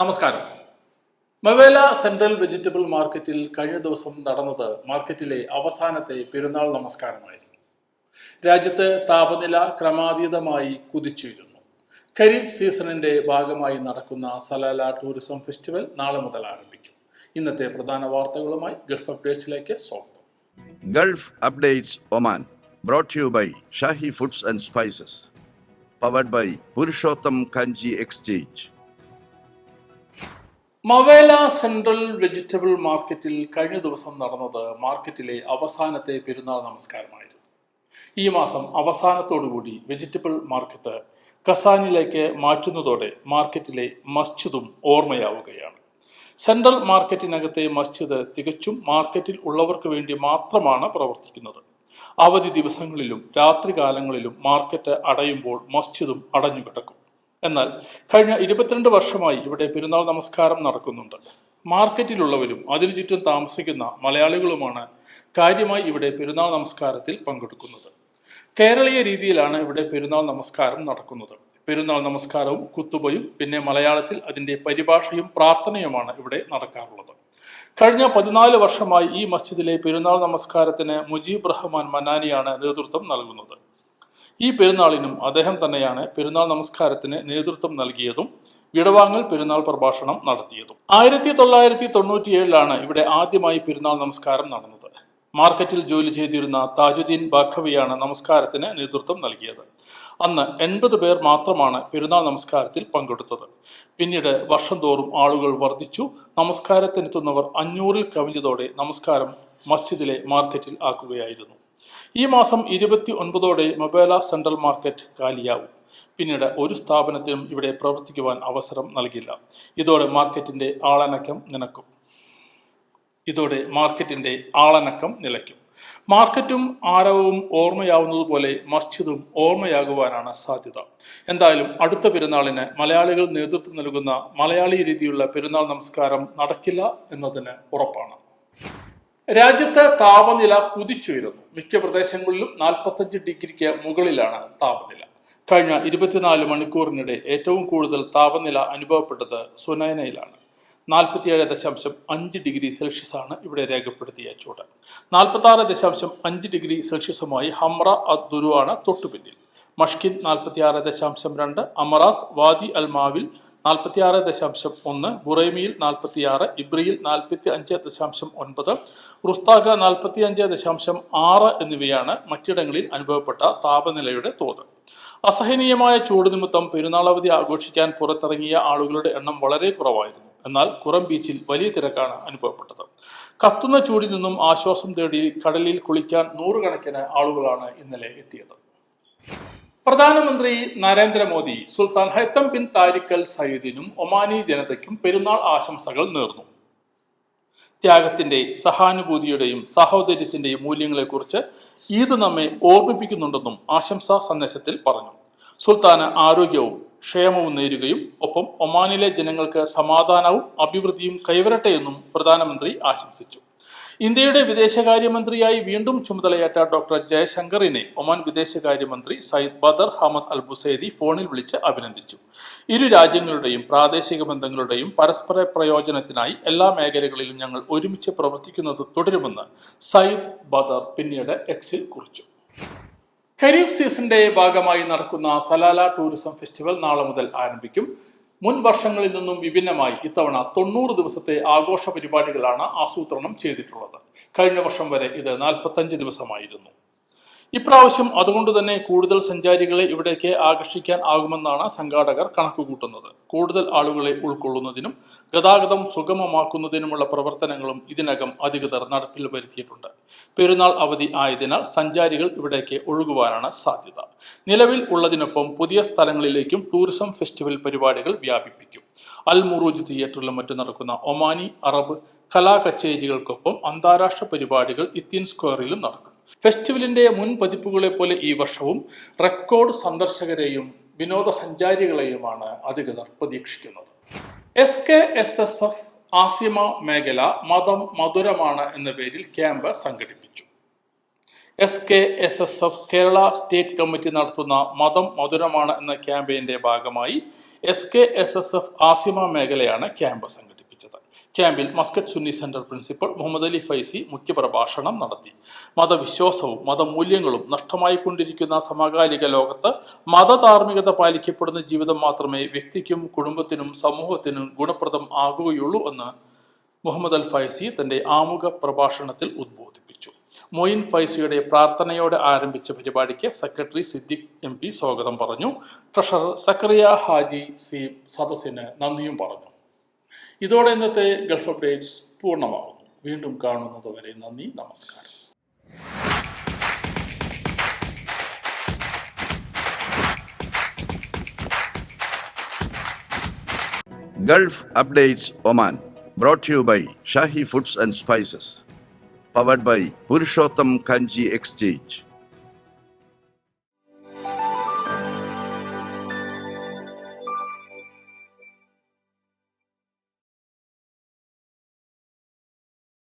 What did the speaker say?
നമസ്കാരം. മവേല central vegetable മാർക്കറ്റിൽ കഴിഞ്ഞ ദിവസം നടന്നത് മാർക്കറ്റിലെ അവസാനത്തെ പെരുന്നാൾ നമസ്കാരമായിരുന്നു. രാജ്യത്ത് താപനില ക്രമാതീതമായി കുതിച്ചുയരുന്നു ഖരീഫ് സീസണിന്റെ ഭാഗമായി നടക്കുന്ന സലാല ടൂറിസം ഫെസ്റ്റിവൽ നാളെ മുതൽ ആരംഭിക്കും. ഇന്നത്തെ പ്രധാന വാർത്തകളുമായി ഗൾഫ് അപ്ഡേറ്റ്സിലേക്ക് സ്വാഗതം. Gulf updates Oman brought to you by foods and spices powered by Purushottam Kanji exchange. Mawela central vegetable മാർക്കറ്റിൽ കഴിഞ്ഞ ദിവസം നടന്നത് മാർക്കറ്റിലെ അവസാനത്തെ പെരുന്നാൾ നമസ്കാരമായിരുന്നു. ഈ മാസം അവസാനത്തോടുകൂടി വെജിറ്റബിൾ മാർക്കറ്റ് കസാനിലേക്ക് മാറ്റുന്നതോടെ മാർക്കറ്റിലെ മസ്ജിദും ഓർമ്മയാവുകയാണ്. സെൻട്രൽ മാർക്കറ്റിനകത്തെ മസ്ജിദ് തികച്ചും മാർക്കറ്റിൽ ഉള്ളവർക്ക് വേണ്ടി മാത്രമാണ് പ്രവർത്തിക്കുന്നത്. അവധി ദിവസങ്ങളിലും രാത്രികാലങ്ങളിലും മാർക്കറ്റ് അടയുമ്പോൾ മസ്ജിദും അടഞ്ഞുകിടക്കും. എന്നാൽ കഴിഞ്ഞ ഇരുപത്തിരണ്ട് വർഷമായി ഇവിടെ പെരുന്നാൾ നമസ്കാരം നടക്കുന്നുണ്ട്. മാർക്കറ്റിലുള്ളവരും അതിനു ചുറ്റും താമസിക്കുന്ന മലയാളികളുമാണ് കാര്യമായി ഇവിടെ പെരുന്നാൾ നമസ്കാരത്തിൽ പങ്കെടുക്കുന്നത്. കേരളീയ രീതിയിലാണ് ഇവിടെ പെരുന്നാൾ നമസ്കാരം നടക്കുന്നത്. പെരുന്നാൾ നമസ്കാരവും കുത്തുബയും പിന്നെ മലയാളത്തിൽ അതിന്റെ പരിഭാഷയും പ്രാർത്ഥനയുമാണ് ഇവിടെ നടക്കാറുള്ളത്. കഴിഞ്ഞ പതിനാല് വർഷമായി ഈ മസ്ജിദിലെ പെരുന്നാൾ നമസ്കാരത്തിന് മുജീബ് റഹ്മാൻ മനാനിയാണ് നേതൃത്വം നൽകുന്നത്. ഈ പെരുന്നാളിനും അദ്ദേഹം തന്നെയാണ് പെരുന്നാൾ നമസ്കാരത്തിന് നേതൃത്വം നൽകിയതും വിടവാങ്ങൽ പെരുന്നാൾ പ്രഭാഷണം നടത്തിയതും. ആയിരത്തി തൊള്ളായിരത്തി തൊണ്ണൂറ്റിയേഴിലാണ് ഇവിടെ ആദ്യമായി പെരുന്നാൾ നമസ്കാരം നടന്നത്. മാർക്കറ്റിൽ ജോലി ചെയ്തിരുന്ന താജുദ്ദീൻ ബാഖവിയാണ് നമസ്കാരത്തിന് നേതൃത്വം നൽകിയത്. അന്ന് എൺപത് പേർ മാത്രമാണ് പെരുന്നാൾ നമസ്കാരത്തിൽ പങ്കെടുത്തത്. പിന്നീട് വർഷം തോറും ആളുകൾ വർദ്ധിച്ചു. നമസ്കാരത്തിനെത്തുന്നവർ അഞ്ഞൂറിൽ കവിഞ്ഞതോടെ നമസ്കാരം മസ്ജിദിലെ മാർക്കറ്റിൽ ആക്കുകയായിരുന്നു. ഈ മാസം ഇരുപത്തി ഒൻപതോടെ മൊബൈല സെൻട്രൽ മാർക്കറ്റ് കാലിയാവും. പിന്നീട് ഒരു സ്ഥാപനത്തിനും ഇവിടെ പ്രവർത്തിക്കുവാൻ അവസരം നൽകില്ല. ഇതോടെ മാർക്കറ്റിന്റെ ആളനക്കം നിനക്കും ഇതോടെ മാർക്കറ്റിന്റെ ആളനക്കം നിലയ്ക്കും. മാർക്കറ്റും ആരവവും ഓർമ്മയാവുന്നതുപോലെ മസ്ജിദും ഓർമ്മയാകുവാനാണ് സാധ്യത. എന്തായാലും അടുത്ത പെരുന്നാളിന് മലയാളികൾ നേതൃത്വം നൽകുന്ന മലയാളി രീതിയുള്ള പെരുന്നാൾ നമസ്കാരം നടക്കില്ല എന്നതിന് ഉറപ്പാണ്. രാജ്യത്ത് താപനില കുതിച്ചുയരുന്നു. മിക്ക പ്രദേശങ്ങളിലും നാൽപ്പത്തഞ്ച് ഡിഗ്രിക്ക് മുകളിലാണ് താപനില. കഴിഞ്ഞ ഇരുപത്തിനാല് മണിക്കൂറിനിടെ ഏറ്റവും കൂടുതൽ താപനില അനുഭവപ്പെട്ടത് സുനൈനയിലാണ് നാൽപ്പത്തിയേഴ് ദശാംശം അഞ്ച് ഡിഗ്രി സെൽഷ്യസ് ആണ് ഇവിടെ രേഖപ്പെടുത്തിയ ചൂട്. നാൽപ്പത്തി ആറ് ദശാംശം അഞ്ച് ഡിഗ്രി സെൽഷ്യസുമായി ഹമ്ര അദ്ദുരു ആണ് തൊട്ടുപിന്നിൽ. മഷ്കിൻ നാൽപ്പത്തിയാറ് ദശാംശം രണ്ട് അമറാത്ത് വാദി അൽ മാവിൽ നാൽപ്പത്തിയാറ് ദശാംശം ഒന്ന് ബുറൈമിയിൽ നാൽപ്പത്തിയാറ് ഇബ്രിയിൽ നാൽപ്പത്തി അഞ്ച് ദശാംശം ഒൻപത് റുസ്താഖ നാൽപ്പത്തി അഞ്ച് ദശാംശം ആറ് എന്നിവയാണ് മറ്റിടങ്ങളിൽ അനുഭവപ്പെട്ട താപനിലയുടെ തോത്. അസഹനീയമായ ചൂട് നിമിത്തം പെരുന്നാളവധി ആഘോഷിക്കാൻ പുറത്തിറങ്ങിയ ആളുകളുടെ എണ്ണം വളരെ കുറവായിരുന്നു. എന്നാൽ കുറം ബീച്ചിൽ വലിയ തിരക്കാണ് അനുഭവപ്പെട്ടത്. കത്തുന്ന ചൂടിൽ നിന്നും ആശ്വാസം തേടി കടലിൽ കുളിക്കാൻ നൂറുകണക്കിന് ആളുകളാണ് ഇന്നലെ എത്തിയത്. പ്രധാനമന്ത്രി നരേന്ദ്രമോദി സുൽത്താൻ ഹൈത്തം ബിൻ താരിഖൽ സയ്യിദിനും ഒമാനി ജനതയ്ക്കും പെരുന്നാൾ ആശംസകൾ നേർന്നു. ത്യാഗത്തിന്റെ സഹാനുഭൂതിയുടെയും സഹോദര്യത്തിന്റെയും മൂല്യങ്ങളെക്കുറിച്ച് ഈദ് നമ്മെ ഓർമ്മിപ്പിക്കുന്നുണ്ടെന്നും ആശംസാ സന്ദേശത്തിൽ പറഞ്ഞു. സുൽത്താന് ആരോഗ്യവും ക്ഷേമവും നേരുകയും ഒപ്പം ഒമാനിലെ ജനങ്ങൾക്ക് സമാധാനവും അഭിവൃദ്ധിയും കൈവരട്ടെ എന്നും പ്രധാനമന്ത്രി ആശംസിച്ചു. ഇന്ത്യയുടെ വിദേശകാര്യമന്ത്രിയായി വീണ്ടും ചുമതലയേറ്റ ഡോക്ടർ ജയശങ്കറിനെ ഒമാൻ വിദേശകാര്യമന്ത്രി Sayyid Badr Hamad al Busaidi ഫോണിൽ വിളിച്ച് അഭിനന്ദിച്ചു. ഇരു രാജ്യങ്ങളുടെയും പ്രാദേശിക ബന്ധങ്ങളുടെയും പരസ്പര പ്രയോജനത്തിനായി എല്ലാ മേഖലകളിലും ഞങ്ങൾ ഒരുമിച്ച് പ്രവർത്തിക്കുന്നത് തുടരുമെന്ന് സയ്യിദ് ബദർ പിന്നീട് എക്സിൽ കുറിച്ചു. ഖരീഫ് സീസണിന്റെ ഭാഗമായി നടക്കുന്ന സലാല ടൂറിസം ഫെസ്റ്റിവൽ നാളെ മുതൽ ആരംഭിക്കും. മുൻ വർഷങ്ങളിൽ നിന്നും വിഭിന്നമായി ഇത്തവണ തൊണ്ണൂറ് ദിവസത്തെ ആഘോഷ പരിപാടികളാണ് ആസൂത്രണം ചെയ്തിട്ടുള്ളത്. കഴിഞ്ഞ വർഷം വരെ ഇത് നാൽപ്പത്തഞ്ച് ദിവസമായിരുന്നു. ഇപ്രാവശ്യം അതുകൊണ്ട് തന്നെ കൂടുതൽ സഞ്ചാരികളെ ഇവിടേക്ക് ആകർഷിക്കാൻ ആകുമെന്നാണ് സംഘാടകർ കണക്കുകൂട്ടുന്നത്. കൂടുതൽ ആളുകളെ ഉൾക്കൊള്ളുന്നതിനും ഗതാഗതം സുഗമമാക്കുന്നതിനുമുള്ള പ്രവർത്തനങ്ങളും ഇതിനകം അധികൃതർ നടപ്പിൽ വരുത്തിയിട്ടുണ്ട്. പെരുന്നാൾ അവധി ആയതിനാൽ സഞ്ചാരികൾ ഇവിടേക്ക് ഒഴുകുവാനാണ് സാധ്യത. നിലവിൽ ഉള്ളതിനൊപ്പം പുതിയ സ്ഥലങ്ങളിലേക്കും ടൂറിസം ഫെസ്റ്റിവൽ പരിപാടികൾ വ്യാപിപ്പിക്കും. അൽ മുറൂജ് തിയേറ്ററിലും മറ്റും നടക്കുന്ന ഒമാനി അറബ് കലാ കച്ചേരികൾക്കൊപ്പം അന്താരാഷ്ട്ര പരിപാടികൾ ഇത്തിൻ സ്ക്വയറിലും നടക്കും. ഫെസ്റ്റിവലിന്റെ മുൻ പതിപ്പുകളെ പോലെ ഈ വർഷവും റെക്കോർഡ് സന്ദർശകരെയും വിനോദസഞ്ചാരികളെയുമാണ് അധികൃതർ പ്രതീക്ഷിക്കുന്നത്. S K S S F Asima മേഖല മതം മധുരമാണ് എന്ന പേരിൽ ക്യാമ്പ് സംഘടിപ്പിച്ചു. S K S S F Kerala state committee നടത്തുന്ന മതം മധുരമാണ് എന്ന ക്യാമ്പയിന്റെ ഭാഗമായി S K S S F Asima മേഖലയാണ് ക്യാമ്പ് സംഘടിപ്പിച്ചത്. ക്യാമ്പിൽ Muscat Sunni centre principal Muhammad Ali Faizy മുഖ്യപ്രഭാഷണം നടത്തി. മതവിശ്വാസവും മതമൂല്യങ്ങളും നഷ്ടമായിക്കൊണ്ടിരിക്കുന്ന സമകാലിക ലോകത്ത് മതധാർമ്മികത പാലിക്കപ്പെടുന്ന ജീവിതം മാത്രമേ വ്യക്തിക്കും കുടുംബത്തിനും സമൂഹത്തിനും ഗുണപ്രദം ആകുകയുള്ളൂ എന്ന് മുഹമ്മദ് അൽ ഫൈസി തന്റെ ആമുഖ പ്രഭാഷണത്തിൽ ഉദ്ബോധിപ്പിച്ചു. മൊയിൻ ഫൈസിയുടെ പ്രാർത്ഥനയോടെ ആരംഭിച്ച പരിപാടിക്ക് സെക്രട്ടറി സിദ്ദിഖ് എം സ്വാഗതം പറഞ്ഞു. ട്രഷറർ സക്കറിയ ഹാജി സി സദസ്സിന് നന്ദിയും പറഞ്ഞു. ഇതോടെ ഇന്നത്തെ ഗൾഫ് അപ്ഡേറ്റ്സ് പൂർണമാകുന്നു വീണ്ടും കാണുന്നത് വരെ നന്ദി നമസ്കാരം Updates Oman. Brought to you by Shahi Foods and Spices. Powered by Purushottam Kanji Exchange.